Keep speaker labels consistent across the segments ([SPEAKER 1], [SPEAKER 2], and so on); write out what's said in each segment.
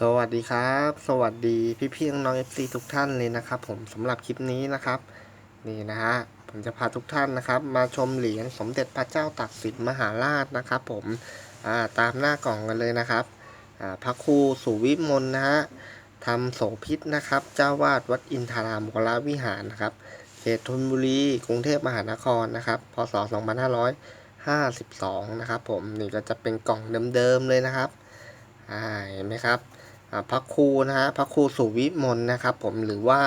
[SPEAKER 1] สวัสดีครับ สวัสดีพี่พี่ๆน้องๆ FC ทุกท่านเลยนะครับ ผมสำหรับคลิปนี้นะครับ นี่นะฮะผมจะพาทุกท่านนะครับ มาชมเหรียญสมเด็จพระเจ้าตากสินมหาราชนะครับ ผมอ่าตามหน้ากล่องกันเลยนะครับอ่าพระครูสุวิมลนะฮะทำโสพิษนะครับ เจ้าวาดวัดอินทารามวรวิหารนะครับเขตธนบุรีกรุงเทพมหานครนะครับพศ2552นะครับ ผมนี่ก็จะเป็นกล่องเดิมๆเลยนะครับอ่าเห็นไหมครับ พระครูนะฮะพระครูสุวิมลนะครับ ผมหรือว่า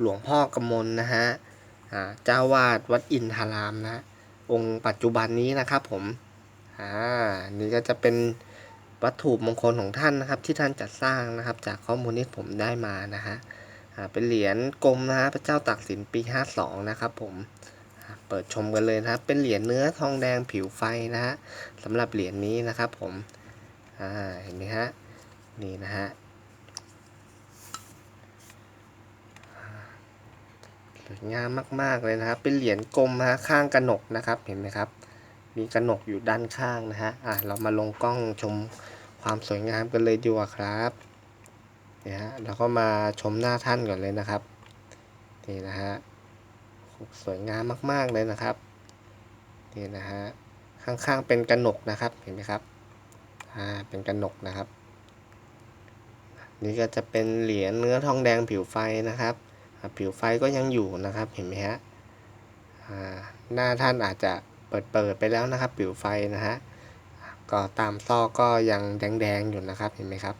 [SPEAKER 1] หลวงพ่อกมลนะฮะอ่าเจ้าวาดวัดอินทารามนะองค์ปัจจุบันนี้นะครับผมอ่านี่ก็จะเป็นวัตถุมงคลของท่านนะครับ ที่ท่านจัดสร้างนะครับ จากข้อมูลที่ผมได้มานะฮะอ่าเป็นเหรียญกลมนะฮะพระเจ้าตากสินปี 52 นะครับผมอ่าเปิดชมกันเลยนะครับ เป็นเหรียญเนื้อทองแดงผิวไฟนะฮะสำหรับเหรียญนี้นะครับผมอ่าเห็นไหมฮะ นี่นะฮะสวยงามมาก ๆ เลยนะครับ เป็นเหรียญกลมนะฮะข้างกระหนกนะครับ เห็นไหมครับ มีกระหนกอยู่ด้านข้างนะฮะ อ่าเรามาลงกล้องชมความสวยงามกันเลยดีกว่าครับเนี่ยฮะเราก็มาชมหน้าท่านก่อนเลยนะครับ นี่นะฮะ สวยงามมาก ๆ เลยนะครับ นี่นะฮะ ข้างๆเป็นกระหนกนะครับ เห็นไหมครับ อ่า เป็นกระหนกนะครับ นี่ก็จะเป็นเหรียญเนื้อทองแดงผิวไฟนะครับ ผิวไฟก็ยังอยู่นะครับเห็นไหมฮะหน้าท่านอาจจะเปิดเปิดไปแล้วนะครับ ผิวไฟนะฮะก็ตามซอกก็ยังแดงๆอยู่นะครับเห็นไหมครับ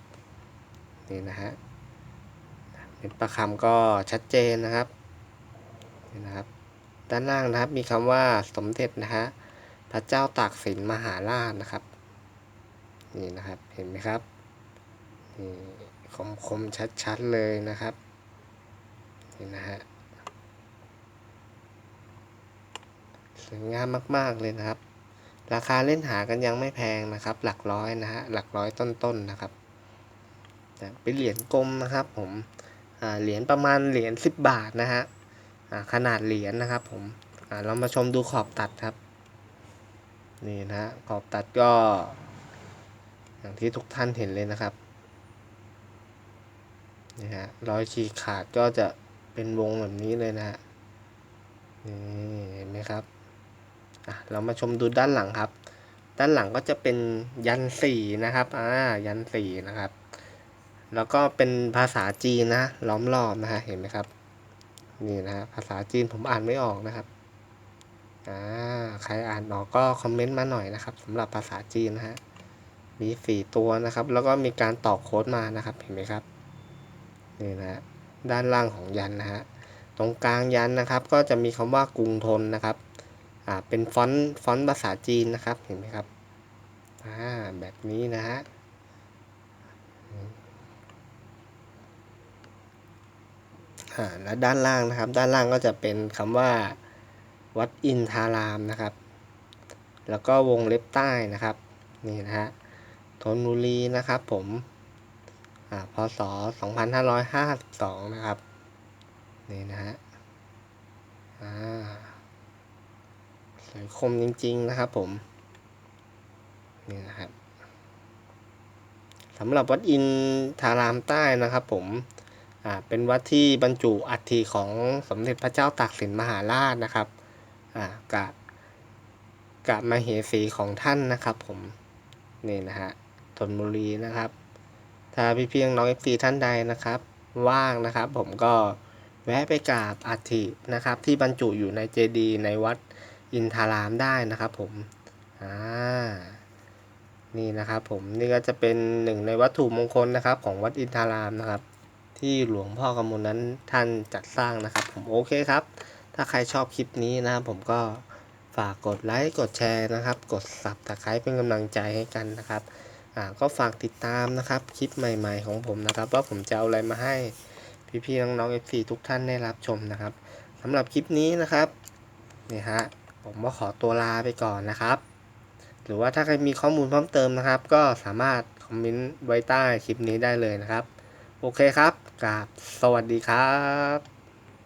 [SPEAKER 1] นี่นะฮะเม็ดประคำก็ชัดเจนนะครับนี่นะครับด้านล่างนะครับมีคำว่าสมเด็จนะฮะพระเจ้าตากสินมหาราชนะครับ นี่นะครับเห็นไหมครับนี่ คมคมชัดๆเลยนะครับนี่นะฮะสวยงามมาก ๆ เลยนะครับ ราคาเล่นหากันยังไม่แพงนะครับ หลักร้อยนะฮะหลักร้อยต้นๆนนะครับเป็นเหรียญกลมนะครับผมเหรียญประมาณเหรียญสิบบาทนะฮะขนาดเหรียญนะครับผมเรามาชมดูขอบตัดครับนี่นะฮะขอบตัดก็ อย่างที่ทุกท่านเห็นเลยนะครับ นี่ฮะรอยฉีกขาดก็จะเป็นวงแบบนี้เลยนะฮะนี่เห็นไหมครับอะเรามาชมดูด้านหลังครับ ด้านหลังก็จะเป็นยันสี่นะครับอ่ายันสี่นะครับ แล้วก็เป็นภาษาจีนนะล้อมรอบนะฮะเห็นไหมครับนี่นะฮะภาษาจีนผมอ่านไม่ออกนะครับอ่าใครอ่านออกก็คอมเมนต์มาหน่อยนะครับสำหรับภาษาจีนนะฮะมีสี่ตัวนะครับ แล้วก็มีการต่อโค้ดมานะครับเห็นไหมครับ นี่นะฮะด้านล่างของยันนะฮะตรงกลางยันนะครับ ก็จะมีคำว่ากรุงทนนะครับอ่าเป็นฟอนต์ฟอนต์ภาษาจีนนะครับเห็นไหมครับอ่าแบบนี้นะฮะอ่าและด้านล่างนะครับ ด้านล่างก็จะเป็นคำว่าวัดอินทารามนะครับ แล้วก็วงเล็บใต้นะครับ นี่นะฮะธนบุรีนะครับผม พศ 2552 นะครับ นี่นะฮะอ่าสวยคมจริง ๆ นะครับผม นี่นะครับสำหรับวัดอินทารามใต้นะครับผมอ่าเป็นวัดที่บรรจุอัฐิของสมเด็จพระเจ้าตากสินมหาราชนะครับอ่ากะกะมาเหสีของท่านนะครับผม นี่นะฮะธนบุรีนะครับ ถ้าพี่เพียงน้องเอฟซีท่านใดนะครับ ว่างนะครับผมก็แวะไปกราบอัฐินะครับ ที่บรรจุอยู่ในเจดีย์ในวัดอินทารามได้นะครับผมอ่านี่นะครับผมนี่ก็จะเป็นหนึ่งในวัตถุมงคลนะครับ ของวัดอินทารามนะครับ ที่หลวงพ่อกำมลนั้นท่านจัดสร้างนะครับ ผมโอเคครับ ถ้าใครชอบคลิปนี้นะครับ ผมก็ฝากกดไลค์กดแชร์นะครับ กดสับตะไคร้เป็นกำลังใจให้กันนะครับ ก็ฝากติดตามนะครับคลิปใหม่ ๆ ของผมนะครับ ว่าผมจะเอาอะไรมาให้พี่ๆน้องๆ FC ทุกท่านได้รับชมนะครับสำหรับคลิปนี้นะครับนี่ฮะผมก็ขอตัวลาไปก่อนนะครับ หรือว่าถ้าใครมีข้อมูลเพิ่มเติมนะครับ ก็สามารถคอมเมนต์ไว้ใต้คลิปนี้ได้เลยนะครับ โอเคครับกราบสวัสดีครับ